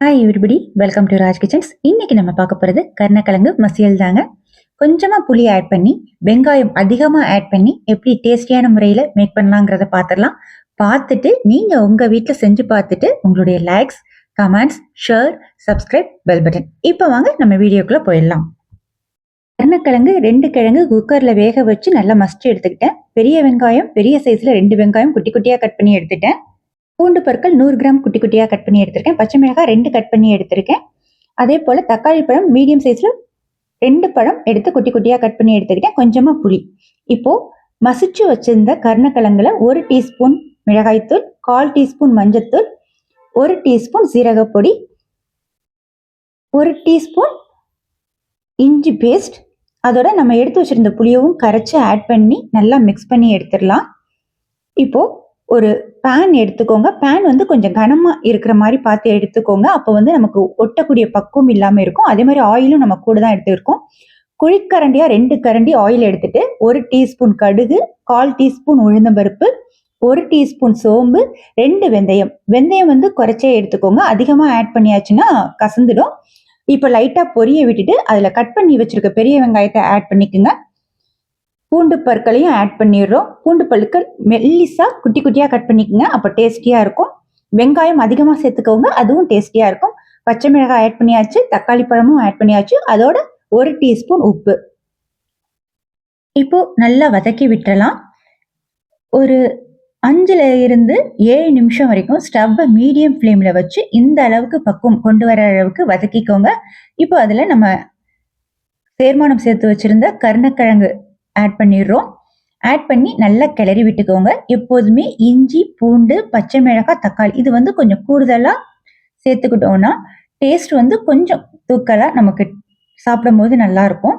Hi everybody welcome to Raj kitchens இன்னைக்கு நம்ம பார்க்க போகிறது கருணக்கிழங்கு மசியல் தாங்க. கொஞ்சமாக புளி ஆட் பண்ணி வெங்காயம் அதிகமாக ஆட் பண்ணி எப்படி டேஸ்டியான முறையில் மேக் பண்ணலாங்கிறத பார்த்துடலாம். பார்த்துட்டு நீங்கள் உங்கள் வீட்டில் செஞ்சு பார்த்துட்டு உங்களுடைய likes comments share subscribe bell button இப்போ வாங்க நம்ம வீடியோக்குள்ளே போயிடலாம். கருணக்கிழங்கு ரெண்டு கிழங்கு குக்கரில் வேக வச்சு நல்லா மஸ்ட் எடுத்துக்கிட்டேன். பெரிய வெங்காயம் பெரிய சைஸில் ரெண்டு வெங்காயம் குட்டி குட்டியாக கட் பண்ணி எடுத்துட்டேன். பூண்டு பொருட்கள் நூறு கிராம் குட்டி குட்டியாக கட் பண்ணி எடுத்திருக்கேன். பச்சை மிளகாய் ரெண்டு கட் பண்ணி எடுத்திருக்கேன். அதே போல் தக்காளி பழம் மீடியம் சைஸில் ரெண்டு பழம் எடுத்து குட்டி குட்டியாக கட் பண்ணி எடுத்துக்கிட்டேன் கொஞ்சமாக புளி. இப்போது மசிச்சு வச்சிருந்த கருணக்கிழங்குல ஒரு டீஸ்பூன் மிளகாய்த்தூள் கால் டீஸ்பூன் மஞ்சத்தூள் ஒரு டீஸ்பூன் சீரகப்பொடி ஒரு டீஸ்பூன் இஞ்சி பேஸ்ட் அதோட நம்ம எடுத்து வச்சிருந்த புளியவும் கரைச்சி ஆட் பண்ணி நல்லா மிக்ஸ் பண்ணி எடுத்துடலாம். இப்போது ஒரு பேன் எடுத்துக்கோங்க. பேன் வந்து கொஞ்சம் கனமாக இருக்கிற மாதிரி பார்த்து எடுத்துக்கோங்க. அப்போ வந்து நமக்கு ஒட்டக்கூடிய பக்குவம் இல்லாமல் இருக்கும். அதே மாதிரி ஆயிலும் நம்ம கூட தான் எடுத்துருக்கோம். குழிக்கரண்டியாக ரெண்டு கரண்டி ஆயில் எடுத்துட்டு ஒரு டீஸ்பூன் கடுகு கால் டீஸ்பூன் உளுந்தம்பருப்பு ஒரு டீஸ்பூன் சோம்பு ரெண்டு வெந்தயம். வெந்தயம் வந்து குறைச்சே எடுத்துக்கோங்க. அதிகமாக ஆட் பண்ணியாச்சுன்னா கசந்துடும். இப்போ லைட்டாக பொரிய விட்டுட்டு அதில் கட் பண்ணி வச்சுருக்க பெரிய வெங்காயத்தை ஆட் பண்ணிக்கோங்க. பூண்டு பற்களையும் ஆட் பண்ணிடுறோம். பூண்டு பல்லுக்கள் மெல்லிஸாக குட்டி குட்டியாக கட் பண்ணிக்கோங்க. அப்போ டேஸ்டியாக இருக்கும். வெங்காயம் அதிகமாக சேர்த்துக்கோங்க. அதுவும் டேஸ்டியாக இருக்கும். பச்சை மிளகாய் ஆட் பண்ணியாச்சு. தக்காளி பழமும் ஆட் பண்ணியாச்சு. அதோட ஒரு டீஸ்பூன் உப்பு. இப்போ நல்லா வதக்கி விட்டுறலாம். ஒரு அஞ்சுல இருந்து ஏழு நிமிஷம் வரைக்கும் ஸ்டவ்வை மீடியம் ஃப்ளேமில் வச்சு இந்த அளவுக்கு பக்குவம் கொண்டு வர அளவுக்கு வதக்கிக்கோங்க. இப்போ அதில் நம்ம சேர்மானம் சேர்த்து வச்சிருந்த கருணக்கிழங்கு ஆட் பண்ணிடுறோம். ஆட் பண்ணி நல்லா கிளறி விட்டுக்கோங்க. எப்போதுமே இஞ்சி பூண்டு பச்சை மிளகாய் தக்காளி இது வந்து கொஞ்சம் கூடுதலாக சேர்த்துக்கிட்டோம்னா டேஸ்ட் வந்து கொஞ்சம் தூக்கலாக நமக்கு சாப்பிடும் போது நல்லா இருக்கும்.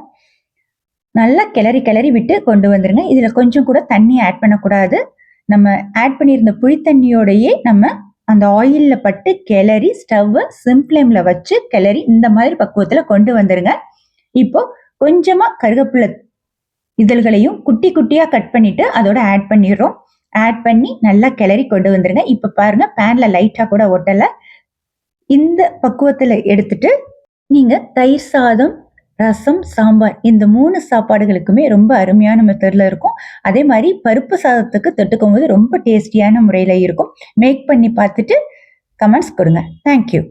நல்லா கிளறி கிளறி விட்டு கொண்டு வந்துருங்க. இதில் கொஞ்சம் கூட தண்ணி ஆட் பண்ணக்கூடாது. நம்ம ஆட் பண்ணியிருந்த புளித்தண்ணியோடையே நம்ம அந்த ஆயிலில் பட்டு கிளறி ஸ்டவ்வை சிம் ஃப்ளேமில் வச்சு கிளறி இந்த மாதிரி பக்குவத்தில் கொண்டு வந்துருங்க. இப்போ கொஞ்சமாக கருகப்பிள்ளை இதழ்களையும் குட்டி குட்டியாக கட் பண்ணிட்டு அதோட ஆட் பண்ணிடுறோம். ஆட் பண்ணி நல்லா கிளறி கொண்டு வந்துருங்க. இப்போ பாருங்க பேன்ல லைட்டாக கூட ஒட்டலை. இந்த பக்குவத்தில் எடுத்துட்டு நீங்க தயிர் சாதம் ரசம் சாம்பார் இந்த மூணு சாப்பாடுகளுக்குமே ரொம்ப அருமையான மெத்தடில் இருக்கும். அதே மாதிரி பருப்பு சாதத்துக்கு தொட்டுக்கும் போது ரொம்ப டேஸ்டியான முறையில் இருக்கும். மேக் பண்ணி பார்த்துட்டு கமெண்ட்ஸ் கொடுங்க. தேங்க்யூ